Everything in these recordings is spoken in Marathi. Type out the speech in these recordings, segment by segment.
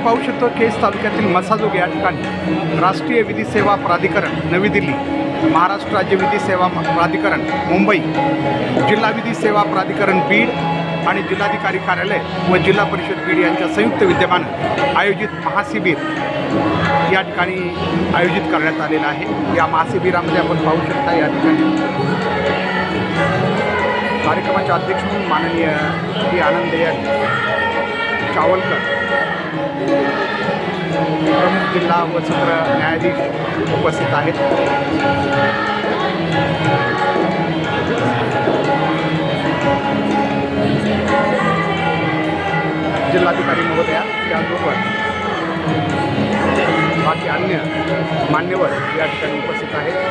आपण पाहू शकतो केस तालुक्यातील मसाजोग या ठिकाणी राष्ट्रीय विधी सेवा प्राधिकरण नवी दिल्ली महाराष्ट्र राज्य विधी सेवा प्राधिकरण मुंबई जिल्हा विधी सेवा प्राधिकरण बीड आणि जिल्हाधिकारी कार्यालय व जिल्हा परिषद बीड यांच्या संयुक्त विद्यमानं आयोजित महाशिबिर या ठिकाणी आयोजित करण्यात आलेलं आहे. या महाशिबिरामध्ये आपण पाहू शकता या ठिकाणी कार्यक्रमाचे अध्यक्ष म्हणून माननीय श्री आनंद चावलकर प्रमुख जिल्हा व सत्र न्यायाधीश उपस्थित आहेत. जिल्हाधिकारी महोदया त्याचबरोबर बाकी अन्य मान्यवर या ठिकाणी उपस्थित आहेत.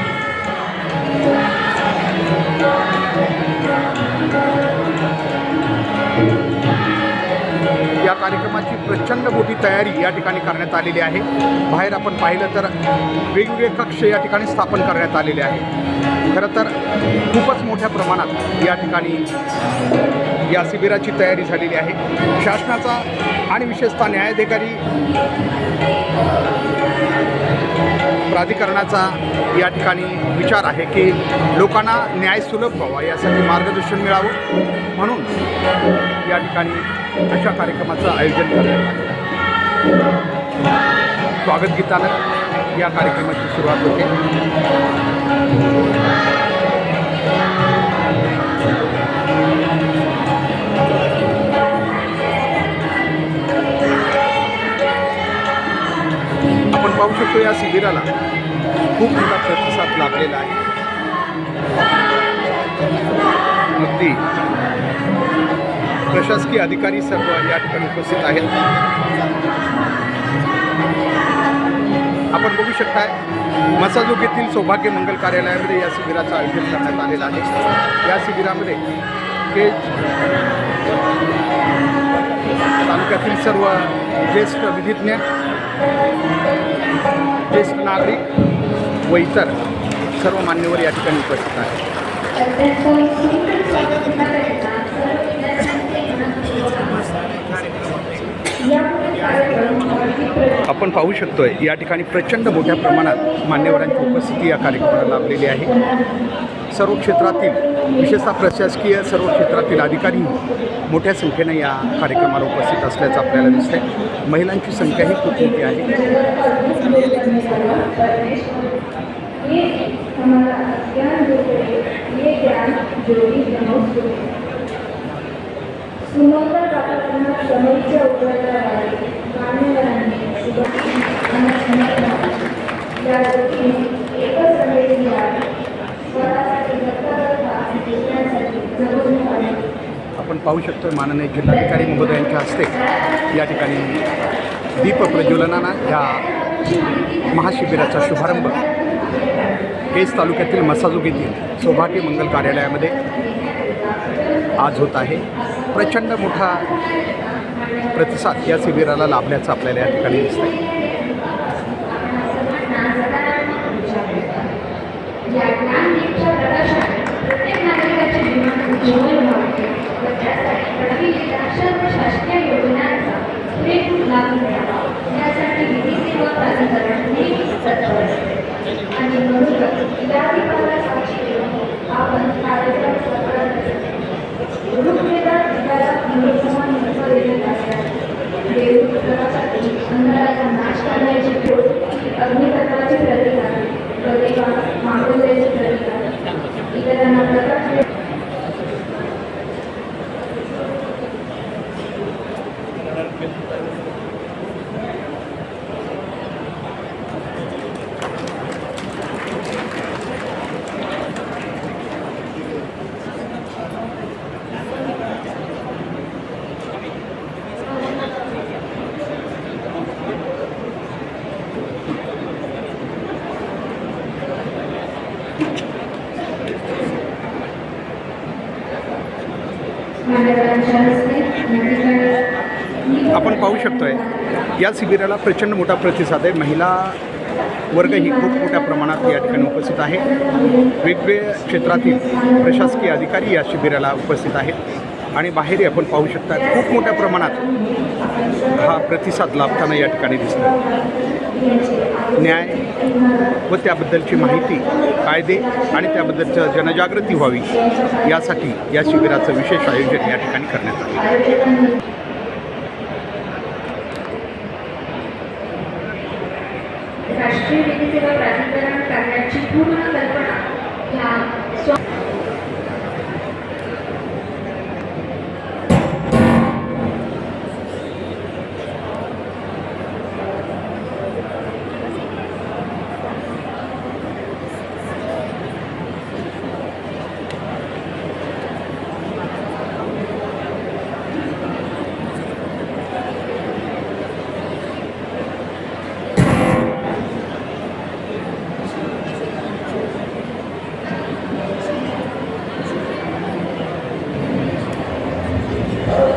कार्यक्रमाची प्रचंड मोठी तयारी या ठिकाणी करण्यात आलेली आहे. बाहेर आपण पाहिलं तर वेगवेगळे कक्ष या ठिकाणी स्थापन करण्यात आलेले आहे. खरं तर खूपच मोठ्या प्रमाणात या ठिकाणी या शिबिराची तयारी झालेली आहे. शासनाचा आणि विशेषतः न्यायाधिकारी प्राधिकरणाचा या ठिकाणी विचार आहे की लोकांना न्याय सुलभ व्हावा यासाठी मार्गदर्शन मिळावं. म्हणून या ठिकाणी अशा कार्यक्रमाचं आयोजन करण्यात आलेलं स्वागत गीतानं या कार्यक्रमाची सुरुवात होते. पाहू शकतो या शिबिराला. खूप मोठा प्रतिसाद लाभलेला आहे. अगदी. प्रशासकीय अधिकारी सर्व या ठिकाणी उपस्थित आहेत. आपण बघू शकताय मसाजोग येथील सौभाग्य मंगल कार्यालयामध्ये या शिबिराचं आयोजन करण्यात आलेलं आहे. या शिबिरामध्ये केज तालुक्यातील सर्व ज्येष्ठ विधिज्ञ ज्येष्ठ नागरिक व इतर सर्व मान्यवर या ठिकाणी उपस्थित आहेत. आपण पाहू शकतोय या ठिकाणी प्रचंड मोठ्या प्रमाणात मान्यवरांची उपस्थिती या कार्यक्रमाला लाभलेली आहे. सर्व क्षेत्रातील विशेषतः प्रशासकीय सर्व क्षेत्रातील अधिकारी मोठ्या संख्येनं या कार्यक्रमाला उपस्थित असल्याचं आपल्याला दिसतंय. महिलांची संख्याही खूप मोठी आहे. आपण पाहू शकतो माननीय जिल्हाधिकारी महोदयांच्या हस्ते या ठिकाणी दीप प्रज्वलनानं या महाशिबिराचा शुभारंभ केज तालुक्यातील मसाजोग येथील सौभाग्य मंगल कार्यालयामध्ये आज होत आहे. प्रचंड मोठा प्रतिसाद या शिबिराला लाभल्याचं आपल्याला या ठिकाणी दिसतं आहे जीवन व्हावे व त्यासाठी प्रत्येक सर्व शासकीय योजनांचा पुरेपूर लाभ मिळावा यासाठी विधी सेवा प्राधिकरण नेहमीच असते आणि म्हणूनच या दिवसाला आपण कार्यक्रम सफल महत्त्व देण्यात आले देव प्रकाशातील अंधाराचा नाश करण्याची ठेव अग्नितत्वाची प्रतीक आहे प्रतिभा प्रतीक आहे. इतरांना ठिकाणी आहे शकतोय. या शिबिराला प्रचंड मोठा प्रतिसाद आहे. महिला वर्गही खूप मोठ्या प्रमाणात या ठिकाणी उपस्थित आहे. वेगवेगळ्या क्षेत्रातील प्रशासकीय अधिकारी या शिबिराला उपस्थित आहेत. आणि बाहेरही आपण पाहू शकता खूप मोठ्या प्रमाणात हा प्रतिसाद लाभताना या ठिकाणी दिसतो न्याय व त्याबद्दलची माहिती कायदे आणि त्याबद्दलचं जनजागृती व्हावी यासाठी या शिबिराचं विशेष आयोजन या ठिकाणी करण्यात आले. राष्ट्रीय विधी सेवा प्राधिकरण करण्याची पूर्ण कल्पना ह्या स्व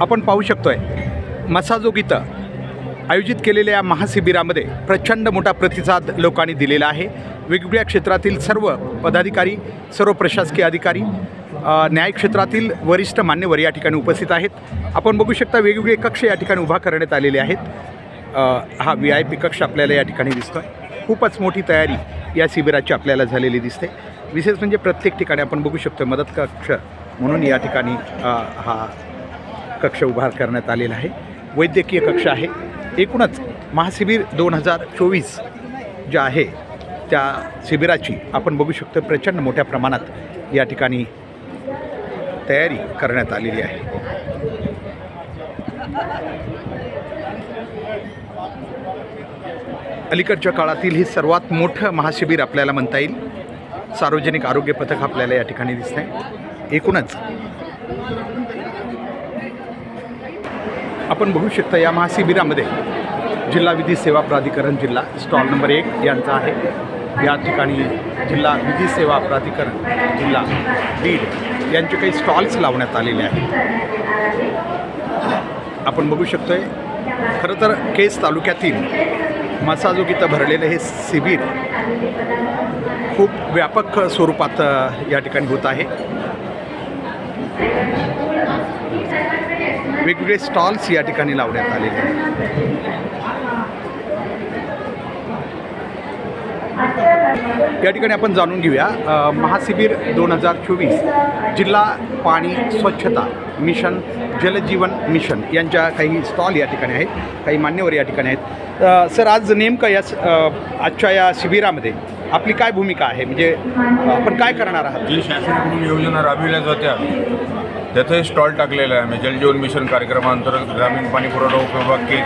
आपण पाहू शकतोय मसाजो गीता. आयोजित केलेल्या या महाशिबिरामध्ये प्रचंड मोठा प्रतिसाद लोकांनी दिलेला आहे. वेगवेगळ्या क्षेत्रातील सर्व पदाधिकारी सर्व प्रशासकीय अधिकारी न्याय क्षेत्रातील वरिष्ठ मान्यवर या ठिकाणी उपस्थित आहेत. आपण बघू शकता वेगवेगळे कक्ष या ठिकाणी उभा करण्यात आलेले आहेत. हा व्ही आय पी कक्ष आपल्याला या ठिकाणी दिसतो आहे खूपच मोठी तयारी या शिबिराची आपल्याला झालेली दिसते. विशेष म्हणजे प्रत्येक ठिकाणी आपण बघू शकतो मदत कक्ष म्हणून या ठिकाणी हा कक्ष उभार करण्यात आलेला आहे. वैद्यकीय कक्ष आहे. एकूणच महाशिबिर दोन हजार चोवीस जे आहे त्या शिबिराची आपण बघू शकतो प्रचंड मोठ्या प्रमाणात या ठिकाणी तयारी करण्यात आलेली आहे. अलीकडच्या काळातील ही सर्वात मोठं महाशिबिर आपल्याला म्हणता येईल. सार्वजनिक आरोग्य पथक आपल्याला या ठिकाणी दिसत आहे एकूणच आपण बघू शकता या महाशिबिरामध्ये जिल्हा विधी सेवा प्राधिकरण जिल्हा स्टॉल नंबर एक यांचा आहे. या ठिकाणी जिल्हा विधी सेवा प्राधिकरण जिल्हा बीड यांचे काही स्टॉल्स लावण्यात आलेले आहेत. आपण बघू शकतोय खरं तर केस तालुक्यातील मसाजोगीतं भरलेलं हे शिबिर खूप व्यापक स्वरूपात या ठिकाणी होत आहे. वेगवेगळे स्टॉल्स या ठिकाणी लावण्यात आलेले आहेत. या ठिकाणी आपण जाणून घेऊया महाशिबिर दोन हजार चोवीस जिल्हा पाणी स्वच्छता मिशन जलजीवन मिशन यांच्या काही स्टॉल या ठिकाणी आहेत काही मान्यवर या ठिकाणी आहेत. सर आज नेमकं या आजच्या या शिबिरामध्ये आपली काय भूमिका आहे? म्हणजे आपण काय करणार आहात? जी शासनाकडून योजना राबविल्या जात्या त्याचं स्टॉल टाकलेला आहे. म्हणजे जलजीवन मिशन कार्यक्रमांतर्गत ग्रामीण पाणी पुरवठा उपविभाग केज.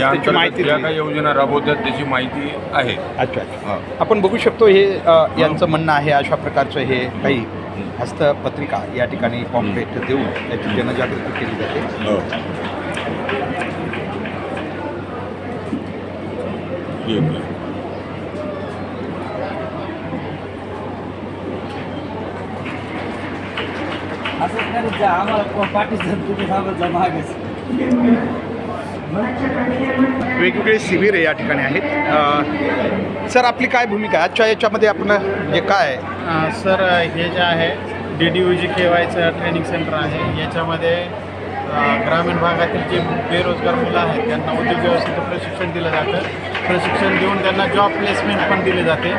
या त्याची माहिती अंतर्गत ज्या. काही योजना राबवतात त्याची माहिती आहे. अच्छा अच्छा. हां. आपण बघू शकतो हे अ, यांचं म्हणणं आहे अशा प्रकारचं हे काही हस्तपत्रिका या ठिकाणी पॉम्पलेट देऊन याची जनजागृती केली जाते. पी एफ असं करत जा आम्हाला पाठीचं तुम्ही सांगत जा मागेच वेगवेगळे शिबिर या ठिकाणी आहेत. सर आपली काय भूमिका? आजच्या याच्यामध्ये आपण म्हणजे काय सर हे जे आहे D D U G K वायचं ट्रेनिंग सेंटर आहे. याच्यामध्ये ग्रामीण भागातील जे बेरोजगार मुलं आहेत त्यांना उद्योग व्यवस्थेचं प्रशिक्षण दिलं जातं. प्रशिक्षण देऊन त्यांना जॉब प्लेसमेंट पण दिले जाते.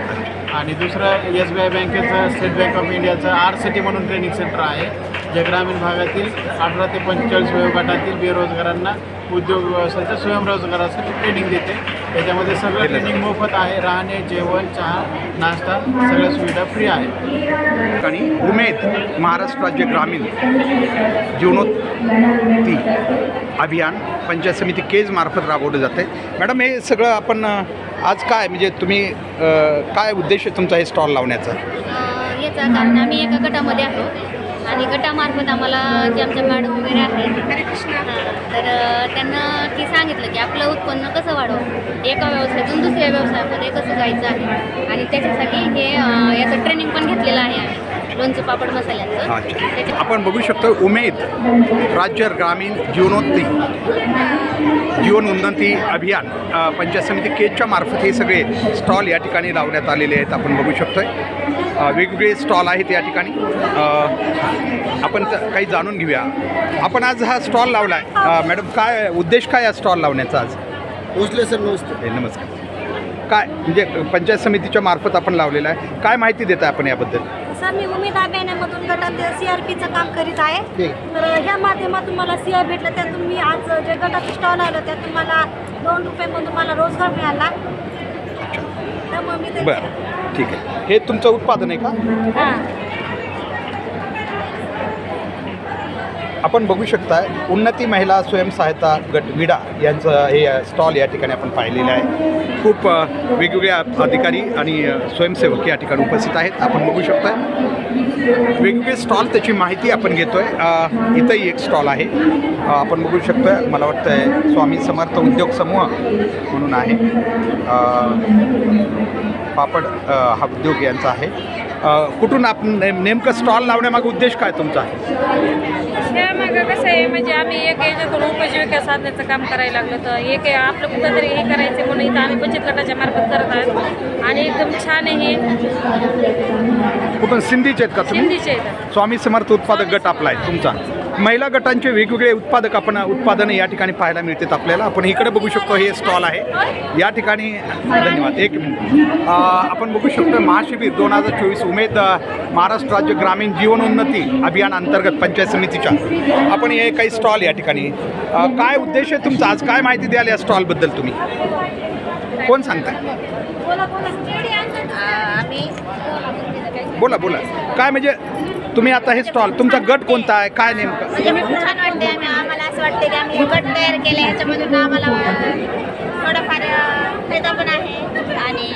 आणि दुसरं एस बी आय बँकेचं स्टेट बँक ऑफ इंडियाचं आर सिटी म्हणून ट्रेनिंग सेंटर आहे. जे ग्रामीण भागातील अठरा ते पंचेचाळीस वयोगटातील बेरोजगारांना उद्योग व्यवसायाचं स्वयंरोजगारासाठी ट्रेनिंग देते. त्याच्यामध्ये सगळं ट्रेनिंग मोफत आहे. राहणे जेवण चहा नाश्ता सगळ्या सुविधा फ्री आहे ठिकाणी उमेद महाराष्ट्र राज्य ग्रामीण जीवनोत्ती अभियान पंचायत समिती केज मार्फत राबवलं जाते मॅडम हे सगळं आपण आज काय म्हणजे तुम्ही काय उद्देश आहे तुमचा हे स्टॉल लावण्याचा? याचा कारण आम्ही एका गटामध्ये आहोत. आणि गटामार्फत आम्हाला जे आमच्या मॅडम वगैरे आहेत हां, तर त्यांना की सांगितलं की आपलं उत्पन्न कसं वाढवं एका व्यवसायातून दुसऱ्या व्यवसायामध्ये कसं जायचं आहे? आणि त्याच्यासाठी हे याचं ट्रेनिंग पण घेतलेलं आहे आम्ही लोणचं पापड मसाल्याचं. आपण बघू शकतो उमेद राज्य ग्रामीण जीवनोत्ती जीवन उन्नती अभियान पंचायत समिती केजच्या मार्फत हे सगळे स्टॉल या ठिकाणी लावण्यात आलेले आहेत आपण बघू शकतोय. वेगवेगळे स्टॉल आहेत या ठिकाणी. आपण काही जाणून घेऊया. आपण आज हा स्टॉल लावला आहे मॅडम काय उद्देश काय या स्टॉल लावण्याचा आज? पोचले सर नमस्ते नमस्कार. काय म्हणजे पंचायत समितीच्या मार्फत आपण लावलेलं आहे. काय माहिती देता आपण याबद्दल? सर मी उमेद अभियानामधून गटात सी आर पीचं काम करीत आहे. तर ह्या माध्यमातून मला सी आर भेटलं त्यातून मी आज जे गटाचं स्टॉल आलं त्यातून मला दोन रुपयामधून मला रोजगार मिळाला. बरं. ठीक आहे. हे तुमचं उत्पादन आहे का? हां. आपण बघू शकता उन्नती महिला स्वयंसहायता गट विडा यांचं हे स्टॉल या ठिकाणी आपण पाहिलेलं आहे. खूप अ, वेगवेगळे अधिकारी आणि स्वयंसेवक या ठिकाणी उपस्थित आहेत. आपण बघू शकता. वेगवेगळे स्टॉल त्याची माहिती आपण घेतोय. आहे इथंही एक स्टॉल आहे. आपण बघू शकतोय. मला वाटतं स्वामी समर्थ उद्योग समूह म्हणून आहे. पापड हा उद्योग यांचा आहे. कुठून आपण नेमकं स्टॉल लावण्यामागे उद्देश काय तुमचा? आहे त्यामागं कसं आहे म्हणजे आम्ही एक याच्यातून उपजीविका साधण्याचं काम करायला लागलो तर एक आहे आपलं कुठंतरी हे करायचं म्हणून इथं आम्ही बचत गटाच्या मार्फत करत आहोत. आणि एकदम छान आहे हे. कुठून? सिंधीचे आहेत का तुम्ही? सिंधीचे येतात स्वामी समर्थ उत्पादक गट आपला आहे तुमचा. महिला गटांचे वेगवेगळे उत्पादक आपण उत्पादनं या ठिकाणी पाहायला मिळतात आपल्याला. आपण इकडे बघू शकतो हे स्टॉल आहे. या ठिकाणी धन्यवाद एक मिनिट. आपण बघू शकतो महाशिबिर दोन हजार चोवीस उमेद महाराष्ट्र राज्य ग्रामीण जीवनोन्नती अभियान अंतर्गत पंचायत समितीच्या. आपण हे काही स्टॉल या ठिकाणी काय उद्देश आहे तुमचा? आज काय माहिती द्याल या स्टॉलबद्दल तुम्ही? कोण सांगताय? बोला बोला. काय म्हणजे तुम्ही आता हे स्टॉल तुमचा गट कोणता आहे? काय नेमकं? म्हणजे खूप छान वाटते आम्ही. आम्हाला असं वाटते की आम्ही गट तयार केले ह्याच्यामधून आम्हाला थोडाफार फायदा पण आहे. आणि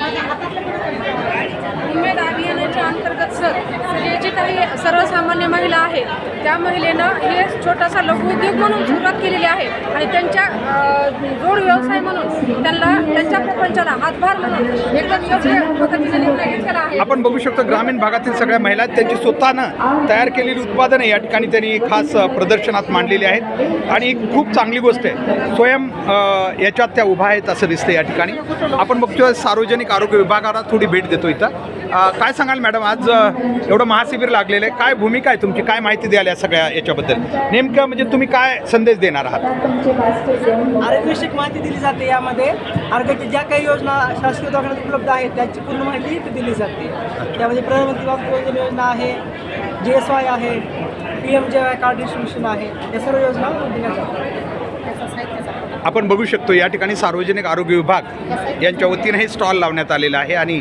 उमेद अभियानाच्या अंतर्गत सर म्हणजे जे काही सर्वसामान्य महिला आहेत त्या महिलेनं हे छोटासा लघु उद्योग म्हणून सुरुवात केलेली आहे. आणि त्यांच्या अ, जोड व्यवसाय म्हणून त्यांना त्यांच्या प्रपंचाला हातभार म्हणून एकदम योग्य पद्धतीने निर्णय घेतलेला आहे. आपण बघू शकतो ग्रामीण भागातील सगळ्या महिला त्यांची स्वतःनं तयार केलेली उत्पादनं या ठिकाणी त्यांनी खास प्रदर्शनात मांडलेली आहेत. आणि एक खूप चांगली गोष्ट आहे स्वयं याच्यात त्या उभा आहेत असं दिसतं या ठिकाणी. आपण बघतो सार्वजनिक आरोग्य विभागाला थोडी भेट देतो इथं. काय सांगाल मॅडम आज एवढं महाशिबिर लागलेलं आहे. काय भूमिका आहे तुमची? काय माहिती द्याल या सगळ्या याच्याबद्दल? नेमकं म्हणजे तुम्ही काय संदेश देणार आहात? आरोग्यविषयक माहिती दिली जाते यामध्ये. आरोग्याच्या ज्या काही योजना शासकीय दवाखान्यात उपलब्ध आहेत त्याची पूर्ण माहिती इथे दिली जाते. त्यामध्ये प्रधानमंत्री योजना आहे जी एस वाय आहे P M J Y card distribution आहे या सर्व योजना दिल्या जातात. आपण बघू शकतो या ठिकाणी सार्वजनिक आरोग्य विभाग यांच्या वतीनं हे स्टॉल लावण्यात आलेलं आहे आणि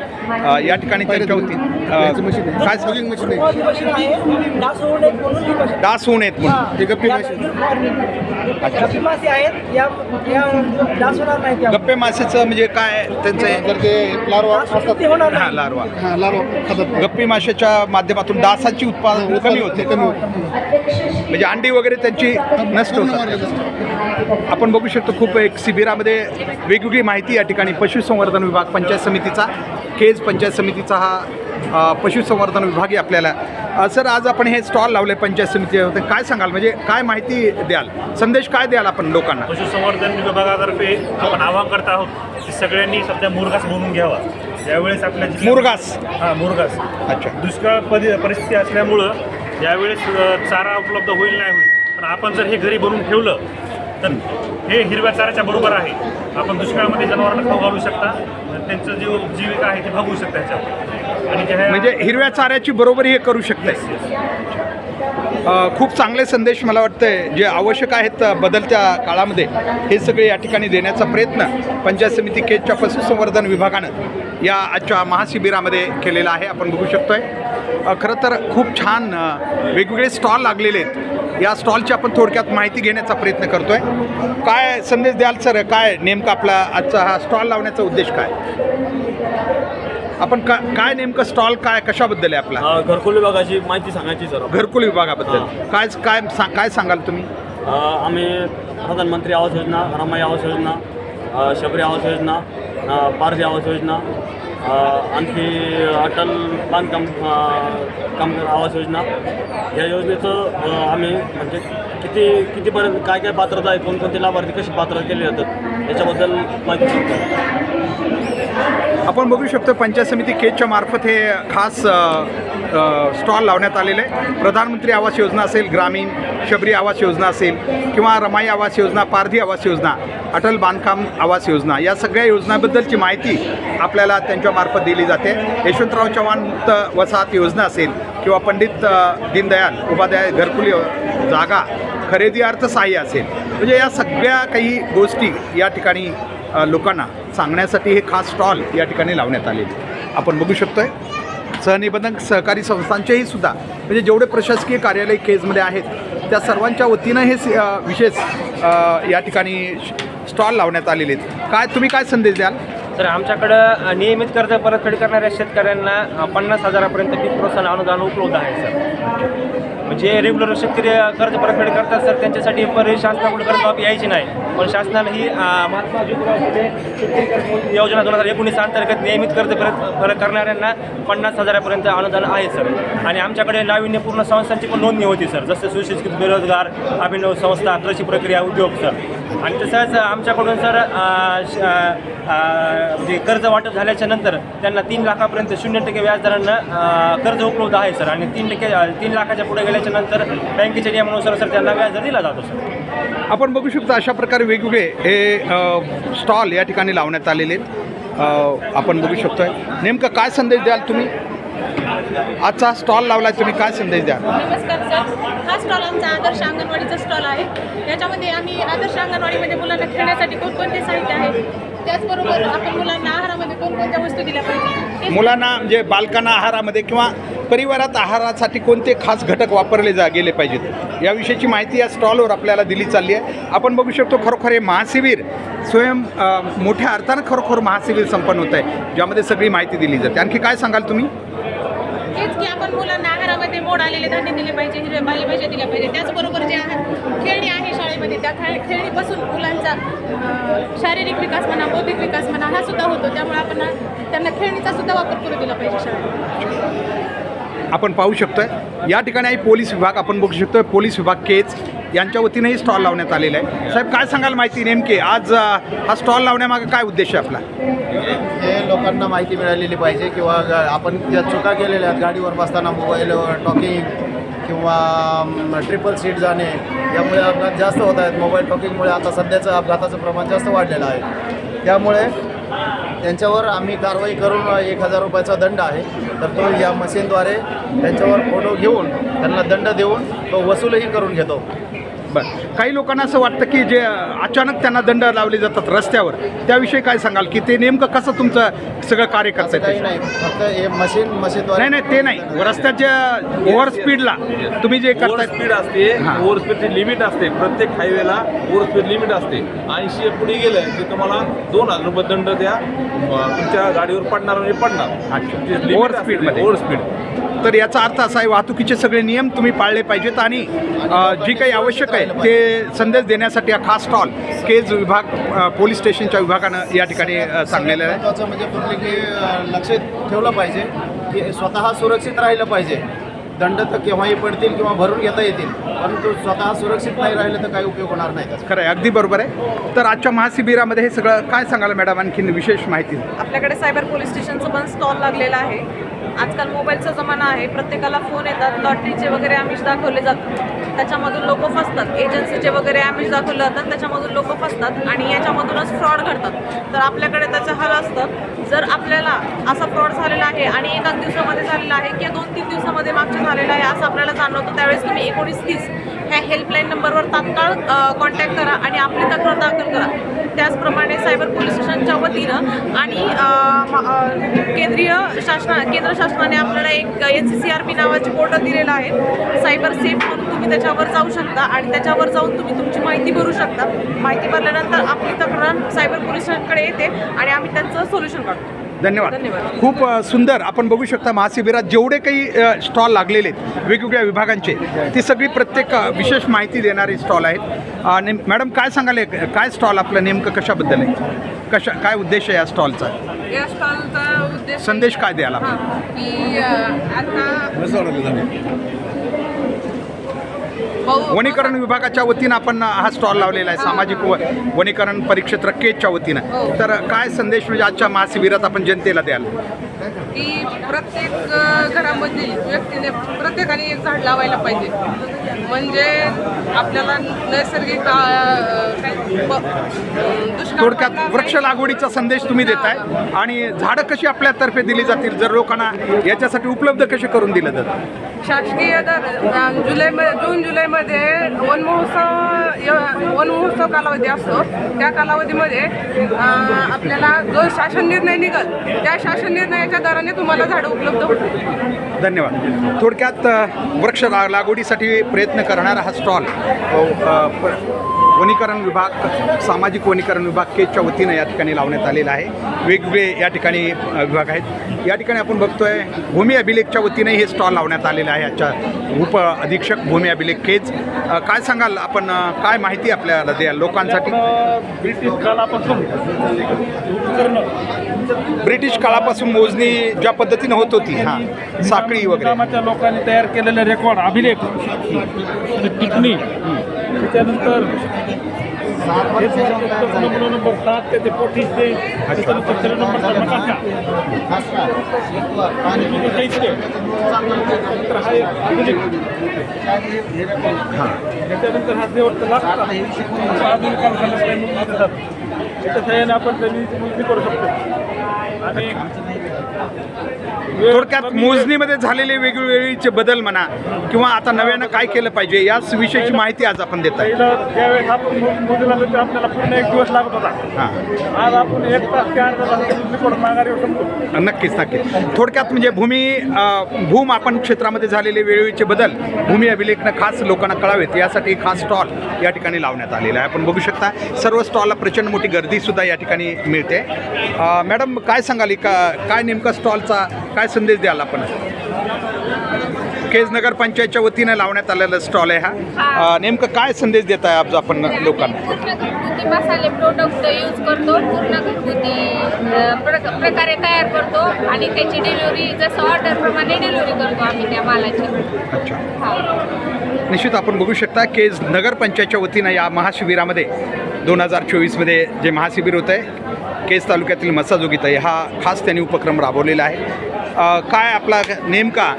या ठिकाणी त्यांच्या वतीने काय मशीन मशीन आहे? डास होऊ नये म्हणून. ही. गप्पी आहेत. मासेचं म्हणजे काय त्यांचं हा? नाही. लार्वा. गप्पी माशाच्या माध्यमातून डासाची उत्पादन कमी होते. कमी होते. म्हणजे अंडी वगैरे त्यांची नष्ट होतात. आपण बघू शकतो खूप एक शिबिरामध्ये वेगवेगळी माहिती या ठिकाणी पशुसंवर्धन विभाग पंचायत समितीचा केज पंचायत समितीचा हा पशुसंवर्धन विभागही आपल्याला. सर आज आपण हे स्टॉल लावले पंचायत समिती काय सांगाल? म्हणजे काय माहिती द्याल? संदेश काय द्याल आपण लोकांना? पशुसंवर्धन विभागातर्फे आपण आवाहन करत आहोत की सगळ्यांनी सध्या मुरघास बनवून घ्यावा. यावेळेस आपल्या मुरघास हां मुरघास अच्छा. दुष्काळ परि परिस्थिती असल्यामुळं यावेळेस चारा उपलब्ध होईल नाही होईल. पण आपण जर हे घरी बनवून ठेवलं तर हे हिरव्या चाऱ्याच्या बरोबर आहे. आपण दुष्काळामध्ये जनावरांना खाऊ घालू शकता. त्यांचं जीव जीविका आहे ते भागवू शकता हे- म्हणजे हिरव्या चाऱ्याची बरोबरी हे करू शकते. खूप चांगले संदेश मला वाटतंय जे आवश्यक आहेत बदलत्या काळामध्ये हे सगळे या ठिकाणी देण्याचा प्रयत्न पंचायत समिती केजच्या पशुसंवर्धन विभागानं या आजच्या महाशिबिरामध्ये केलेला आहे आपण बघू शकतोय. खरं तर खूप छान वेगवेगळे स्टॉल लागलेले आहेत. या स्टॉलची आपण थोडक्यात माहिती घेण्याचा प्रयत्न करतोय. काय संदेश द्याल सर? काय नेमका आपला आजचा हा स्टॉल लावण्याचा उद्देश काय? आपण का काय नेमकं स्टॉल काय कशाबद्दल आहे आपला? घरकुल विभागाची माहिती सांगायची सर घरकुल विभागाबद्दल. काय काय काय सांगाल तुम्ही? आम्ही प्रधानमंत्री आवास योजना रमाई आवास योजना अ, शबरी आवास योजना अ, पारधी आवास योजना अ, आणखी अटल बांधकाम अ, कामगार आवास योजना. या योजनेचं अ, आम्ही म्हणजे किती कितीपर्यंत काय काय पात्रता आहे कोणकोणते लाभार्थी कशी पात्र केले जातात याच्याबद्दल माहिती सांगतो. आपण बघू शकतो पंचायत समिती केजच्या मार्फत हे खास स्टॉल लावण्यात आलेले आहे. प्रधानमंत्री आवास योजना असेल ग्रामीण शबरी आवास योजना असेल किंवा रमाई आवास योजना पारधी आवास योजना अटल बांधकाम आवास योजना या सगळ्या योजनाबद्दलची माहिती आपल्याला त्यांच्यामार्फत दिली जाते. यशवंतराव चव्हाण मुक्त वसाहत योजना असेल किंवा पंडित दीनदयाल उपाध्याय घरकुल जागा खरेदी अर्थसहाय्य असेल. म्हणजे या सगळ्या काही गोष्टी या ठिकाणी लोकांना सांगण्यासाठी हे खास स्टॉल या ठिकाणी लावण्यात आलेले आपण बघू शकतो आहे सहनिबंधक सहकारी संस्थांचेही सुद्धा म्हणजे जेवढे प्रशासकीय कार्यालय केजमध्ये आहेत त्या सर्वांच्या वतीनं हे विशेष या ठिकाणी स्टॉल लावण्यात आलेले आहेत. काय तुम्ही काय संदेश द्याल? तर आमच्याकडं नियमित कर्ज परतफेड करणाऱ्या शेतकऱ्यांना पन्नास हजारापर्यंत पीक प्रोत्साहन अनुदान उपलब्ध आहे सर. म्हणजे रेग्युलर शेतकरी कर्ज परतफेड करतात सर. त्यांच्यासाठी बरेच शासनाकडून कर्जमाफी यायची नाही. पण शासनानं ही महात्मा ज्योतिराव फुले शेतकरी कर्ज योजना दोन हजार एकोणीस अंतर्गत नियमित कर्ज परत परत करणाऱ्यांना पन्नास हजारापर्यंत अनुदान आहे सर. आणि आमच्याकडे नाविन्यपूर्ण संस्थांची पण नोंदणी होती सर. जसं सुशिक्षित बेरोजगार अभिनव संस्था कृषी प्रक्रिया उद्योग सर. आणि तसंच आमच्याकडून सर जे श- कर्ज वाटप झाल्याच्यानंतर त्यांना तीन लाखापर्यंत शून्य टक्के व्याजदरानं कर्ज उपलब्ध आहे सर. आणि तीन टक्के तीन लाखाच्या पुढे गेल्याच्यानंतर बँकेच्या नियमानुसार सर त्यांना व्याजदर दिला जातो सर. आपण बघू शकतो अशा प्रकारे वेगवेगळे हे स्टॉल या ठिकाणी लावण्यात आलेले आहेत. आपण बघू शकतोय. नेमकं काय संदेश द्याल तुम्ही? आजचा स्टॉल लावलाय तुम्ही काय संदेश द्याल? नमस्कार सर हा स्टॉल आमचा आदर्श अंगणवाडीचा स्टॉल आहे. याच्यामध्ये आम्ही आदर्श अंगणवाडीमध्ये मुलांना खेळण्यासाठी कोणकोणते साहित्य आहे त्याचबरोबर आपण मुलांना आहारामध्ये कोणकोणत्या वस्तू दिल्या पाहिजे ते मुलांना म्हणजे बालकांना आहारामध्ये किंवा परिवारात आहारासाठी कोणते खास घटक वापरले जा गेले पाहिजेत? याविषयीची माहिती या स्टॉलवर आपल्याला दिली चालली आहे. आपण बघू शकतो खरोखर हे महाशिबिर स्वयं अ, मोठ्या अर्थानं खरोखर महाशिबिर संपन्न होत आहे ज्यामध्ये सगळी माहिती दिली जाते. आणखी काय सांगाल तुम्ही? हेच की आपण मुलांना आहारामध्ये मोड आलेले धान्य दिले पाहिजे हिरव्या पालेभाज्या दिल्या पाहिजे. त्याचबरोबर जे आहार खेळणी आहे शाळेमध्ये त्या खेळ खेळणीपासून मुलांचा शारीरिक विकास म्हणा बौद्धिक विकास म्हणा हा सुद्धा होतो. त्यामुळे आपण त्यांना खेळणीचा सुद्धा वापर करू दिला पाहिजे शाळेत आपण पाहू शकतोय. या ठिकाणी पोलीस विभाग. आपण बघू शकतोय पोलीस विभाग केच यांच्या वतीनेही स्टॉल लावण्यात आलेला आहे. साहेब काय सांगाल माहिती नेमकी? आज हा स्टॉल लावण्यामागे काय उद्देश आहे आपला? हे लोकांना माहिती मिळालेली पाहिजे किंवा आपण ज्या चुका केलेल्या आहेत गाडीवर बसताना मोबाईलवर टॉकिंग किंवा ट्रिपल सीट जाणे यामुळे अपघात जास्त होत आहेत. मोबाईल टॉकिंगमुळे आता सध्याचं अपघाताचं प्रमाण जास्त वाढलेलं आहे. त्यामुळे त्यांच्यावर आम्ही कारवाई करून एक हजार रुपयाचा दंड आहे. तर तो या मशीनद्वारे त्यांच्यावर फोटो घेऊन त्यांना दंड देऊन तो वसूलही करून घेतो. बरं काही लोकांना असं वाटतं की जे अचानक त्यांना दंड लावले जातात रस्त्यावर त्याविषयी काय सांगाल की ते नेमकं कसं तुमचं सगळं कार्य करतं काही नाही. फक्त हे मशीन मशीनद्वारे नाही नाही ते नाही. रस्त्याच्या ओव्हर स्पीडला तुम्ही जे ओव्हर करताय स्पीड असते हां. ओव्हर स्पीडची लिमिट असते. प्रत्येक हायवेला ओव्हर स्पीड लिमिट असते. ऐंशी पुढे गेलं की तुम्हाला दोन हजार रुपये दंड द्या. तुमच्या गाडीवर पडणार म्हणजे पडणार. ओव्हर स्पीडमध्ये. Over speed. तर याचा अर्थ असा आहे वाहतुकीचे सगळे नियम तुम्ही पाळले पाहिजेत आणि जी काही आवश्यक आहे ते संदेश देण्यासाठी हा खास स्टॉल केज विभाग पोलीस स्टेशनच्या विभागानं या ठिकाणी सांगलेलं आहे. म्हणजे लक्ष ठेवलं पाहिजे की स्वतः सुरक्षित राहिलं पाहिजे. दंड तर केव्हाही पडतील किंवा भरून घेता येतील परंतु स्वतः सुरक्षित नाही राहिलं तर काही उपयोग होणार नाही त्याचा. खरं आहे अगदी बरोबर आहे. तर आजच्या महाशिबिरामध्ये हे सगळं काय सांगाल मॅडम? आणखीन विशेष माहिती. आपल्याकडे सायबर पोलीस स्टेशनचं पण स्टॉल लागलेला आहे. आजकाल मोबाईलचा जमाना आहे प्रत्येकाला फोन येतात लॉटरीचे वगैरे आमिष दाखवले जातात. त्याच्यामधून लोक फसतात. एजन्सीचे वगैरे ॲमेज दाखवलं जातात त्याच्यामधून लोक फसतात आणि याच्यामधूनच फ्रॉड घडतात. तर आपल्याकडे त्याचं हल असतं. जर आपल्याला असा फ्रॉड झालेला आहे आणि एकाच दिवसामध्ये झालेला आहे किंवा दोन तीन दिवसामध्ये मागच्या झालेला आहे असं आपल्याला जाणवतं त्यावेळेस तुम्ही एकोणीस तीस ह्या हेल्पलाईन नंबरवर तात्काळ कॉन्टॅक्ट करा आणि आपली तक्रार दाखल करा. त्याचप्रमाणे सायबर पोलीस स्टेशनच्या वतीनं आणि केंद्रीय शासना केंद्र शासनाने आपल्याला एक N C C R P नावाची पोर्टल दिलेलं आहे. सायबर सेफ म्हणून तुम्ही त्याच्यावर जाऊ शकता आणि त्याच्यावर जाऊन तुम्ही तुमची माहिती भरू शकता. माहिती भरल्यानंतर आपली तक्रार सायबर पोलीस स्टेशनकडे येते आणि आम्ही त्यांचं सोल्युशन काढतो. धन्यवाद. धन्यवाद. खूप सुंदर. आपण बघू शकता महाशिबिरात जेवढे काही स्टॉल लागलेले आहेत वेगवेगळ्या विभागांचे ती सगळी प्रत्येक विशेष माहिती देणारी स्टॉल आहेत. नेम मॅडम काय सांगाल? काय स्टॉल आपलं नेमकं कशाबद्दल आहे? कशा काय उद्देश आहे या स्टॉलचा या स्टॉलचा उद्देश संदेश काय द्याल आपण की आता वनीकरण विभागाच्या वतीनं आपण हा स्टॉल लावलेला आहे सामाजिक व वनीकरण परिक्षेत्र केजच्या वतीनं. तर काय संदेश म्हणजे आजच्या महाशिबिरात आपण जनतेला द्याल? की प्रत्येक अ, घरामधील व्यक्तीने प्रत्येकाने एक झाड लावायला पाहिजे. म्हणजे आपल्याला नैसर्गिक थोडक्यात वृक्ष. लागवडीचा संदेश तुम्ही देताय आणि झाडं कशी आपल्यातर्फे दिली जातील जर लोकांना याच्यासाठी उपलब्ध कसे करून दिलं जातं? शासकीय दर जुलै जून जुलैमध्ये वन महोत्सव य- वन महोत्सव कालावधी असतो. त्या कालावधीमध्ये आपल्याला जो शासन निर्णय निघल त्या शासन निर्णयाच्या दराने तुम्हाला झाडं उपलब्ध होतील. धन्यवाद. थोडक्यात वृक्ष लागवडीसाठी प्रयत्न करणारा हा स्टॉल वनीकरण विभाग सामाजिक वनीकरण विभाग केजच्या वतीनं या ठिकाणी लावण्यात आलेला आहे. वेगवेगळे या ठिकाणी विभाग आहेत. या ठिकाणी आपण बघतोय भूमी अभिलेखच्या वतीने हे स्टॉल लावण्यात आलेलं आहे. याच्या उप अधीक्षक भूमी अभिलेख केज. काय सांगाल आपण काय माहिती आपल्याला द्याल लोकांसाठी? ब्रिटिश काळापासून ब्रिटिश काळापासून मोजणी ज्या पद्धतीनं होत होती हां साखळी वगैरे. लोकांनी तयार केलेले रेकॉर्ड अभिलेख. टिप्पणी. त्याच्यानंतर नंबर नंबर सात ते ते पोटीस ते त्याच्यानंतर तेरा नंबरचा नकाशा आणि साहित्य त्याच्यानंतर हा एक अभिलेख. त्याच्यानंतर हा शेवटचा लागता म्हणून म्हणतात. त्याच्या सहाय्याने आपण त्यांनी मोजणी करू शकतो. आणि थोडक्यात मोजणीमध्ये झालेले वेगवेगळीचे बदल म्हणा किंवा आता नव्यानं काय केलं पाहिजे याच विषयीची माहिती आज आपण देत आहे. पहिलं ज्यावेळेस आपण मो- मोजला तर आपल्याला पूर्ण एक दिवस लागत होता. हां. आज आपण एक तास ते अर्धा तास शकतो. नक्कीच नक्कीच. थोडक्यात म्हणजे भूमी अ, भूमापन क्षेत्रामध्ये झालेले वेळोवेळीचे बदल भूमी अभिलेखनं खास लोकांना कळावेत. यासाठी खास स्टॉल या ठिकाणी लावण्यात आलेला आहे. आपण बघू शकता सर्व स्टॉलला प्रचंड मोठी गर्दीसुद्धा या ठिकाणी मिळते. अ, मॅडम काय सांगाल? का काय नेमका स्टॉलचा काय संदेश द्याल आपण? केज नगर पंचायतच्या वतीनं लावण्यात आलेला स्टॉल आहे हा. नेमकं काय संदेश देत आहे आज आपण लोकांना? पूर्ण घरगुती मसाले प्रोडक्ट यूज करतो पूर्ण घरगुती अ, प्रक- प्रकारे तयार करतो आणि त्याची डिलिव्हरी जसं ऑर्डरप्रमाणे डिलिव्हरी करतो आम्ही त्या मालाची. अच्छा. हा. निश्चित आपण बघू शकता केज नगर पंचायतच्या वतीनं या महाशिबिरामध्ये दोन हजार चोवीसमध्ये जे महाशिबिर होतं आहे केस तालुक्यातील मसाजोगीताई हा खास त्यांनी उपक्रम राबवलेला आहे. काय आपला नेमका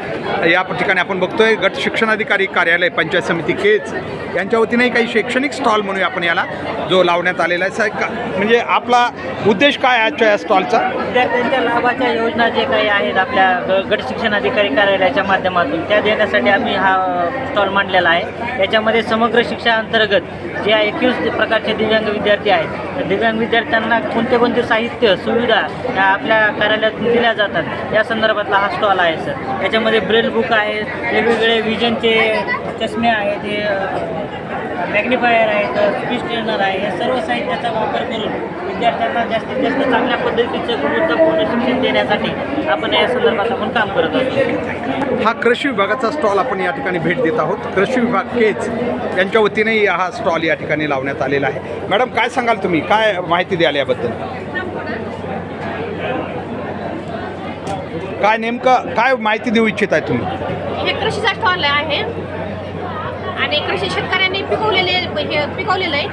या ठिकाणी आपण बघतोय गट शिक्षणाधिकारी कार्यालय पंचायत समिती केच यांच्या वतीनेही काही शैक्षणिक स्टॉल म्हणूया आपण याला जो लावण्यात आलेला आहे. का म्हणजे आपला उद्देश काय आजच्या या स्टॉलचा? विद्यार्थ्यांच्या लाभाच्या योजना जे काही आहेत आपल्या गट शिक्षणाधिकारी कार्यालयाच्या माध्यमातून त्या देण्यासाठी आम्ही हा स्टॉल मांडलेला आहे. याच्यामध्ये समग्र शिक्षा अंतर्गत जे एकवीस प्रकारचे दिव्यांग विद्यार्थी आहेत. दिव्यांग विद्यार्थ्यांना कोणते कोणते साहित्य सुविधा या आपल्या कार्यालयातून दिल्या जातात या संदर्भातला हा स्टॉल आहे सर याच्यामध्ये ब्रेल बुक आहे वेगवेगळे विजनचे चष्मे आहेत हे मॅग्निफायर आहेत स्पीच ट्रेनर आहे या सर्व साहित्याचा वापर करून विद्यार्थ्यांना जास्तीत जास्त चांगल्या पद्धतीचं गुणवत्तापूर्ण शिक्षण देण्यासाठी आपण या संदर्भात आपण काम करत असतो हा कृषी विभागाचा स्टॉल आपण या ठिकाणी भेट देत आहोत. कृषी विभाग केच यांच्या वतीनेही हा स्टॉल या ठिकाणी लावण्यात आलेला आहे. मॅडम काय सांगाल तुम्ही? काय माहिती द्याल याबद्दल? काय नेमकं काय माहिती देऊ इच्छित आहे तुम्ही? हे कृषीचा स्टॉल आहे. आणि कृषी शेतकऱ्यांनी पिकवलेले हे पिकवलेलं आहे.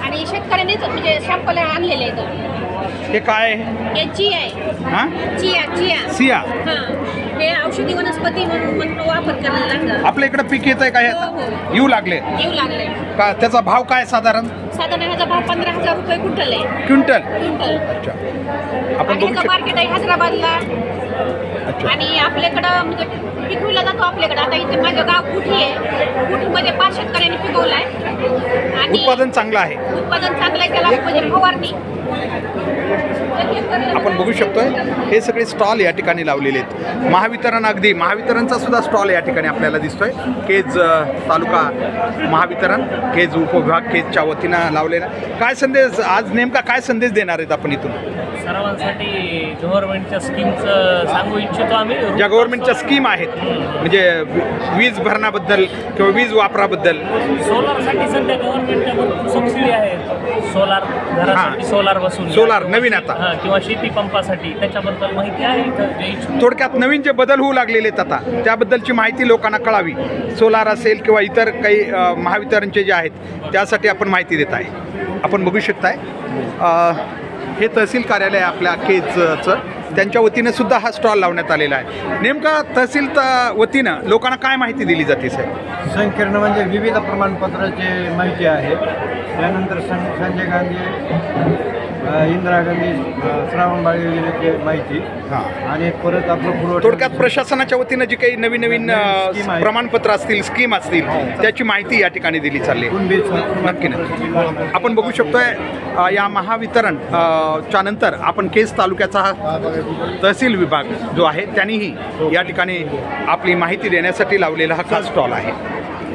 आणि शेतकऱ्यांनीच म्हणजे शॅम्पल आणलेले आहेत. हे काय? आहे हे आहे. हां? Chia chia. सिया? हां. हे औषधी वनस्पती म्हणून म्हणून वापर करायला लागलं. आपल्या इकडं पीक येत आहे का हे? हो? हो. येऊ लागले. येऊ लागले. का त्याचा भाव काय साधारण? साधारण ह्याचा भाव पंधरा हजार रुपये क्विंटल आहे. क्विंटल? क्विंटल. अच्छा. आपण आणि बघू ह्याचं शकतो. मार्केट आहे हैदराबादला. अच्छा. आणि आपल्याकडं म्हणजे पिकविला जातो आपल्याकडं. आता इथे माझं गाव कुठी आहे? कुठीमध्ये पाच शेतकऱ्यांनी पिकवलं आहे आणि उत्पादन चांगलं आहे. उत्पादन चांगलं आहे त्याला म्हणजे फवारणी. आपण बघू शकतोय हे सगळे स्टॉल या ठिकाणी लावलेले आहेत. महावितरण अगदी महावितरणचा सुद्धा स्टॉल या ठिकाणी आपल्याला दिसतोय. केज तालुका महावितरण केज उपविभाग केजच्या वतीनं लावलेला. काय संदेश आज नेमका काय संदेश देणार आहेत आपण इथून? सर्वांसाठी गव्हर्नमेंटच्या स्कीमचं सांगू इच्छितो आम्ही. ज्या गव्हर्नमेंटच्या स्कीम आहेत म्हणजे वीज भरणाबद्दल किंवा वीज वापराबद्दल. सोलारसाठी सध्या गव्हर्नमेंटच्या भरपूर सबसिडी आहे सोलार घरासाठी. सोलार बसून. सोलार नवीन आता. हां किंवा शेती पंपासाठी त्याच्याबद्दल माहिती आहे तर जे इच्छुक थोडक्यात नवीन जे बदल होऊ लागलेले आहेत आता त्याबद्दलची माहिती लोकांना कळावी. सोलार असेल किंवा इतर काही अ, महावितरणचे जे आहेत त्यासाठी आपण माहिती देत आहे. आपण बघू शकताय. अ, हे तहसील कार्यालय आहे आपल्या केजचं. त्यांच्या वतीनं सुद्धा हा स्टॉल लावण्यात आलेला आहे. नेमका तहसील त वतीनं लोकांना काय माहिती दिली जाते साहेब? संकीर्ण म्हणजे विविध प्रमाणपत्राची माहिती आहे. त्यानंतर सं संजय गांधी इंदिरा गांधी श्रावणबाळ योजनेची माहिती. हां. आणि परत आपलं पुरवठा थोडक्यात प्रशासनाच्या वतीनं जी काही नवीन नवीन अ, स्कीम आहे. प्रमाणपत्र असतील स्कीम असतील त्याची माहिती या ठिकाणी दिली चालली. आहे. कुणबी नक्की नक्की आपण बघू शकतोय अ, या महावितरण अ, च्या नंतर आपण केस तालुक्याचा हा तहसील विभाग जो आहे त्यांनीही या ठिकाणी आपली माहिती देण्यासाठी लावलेला हा खास स्टॉल आहे.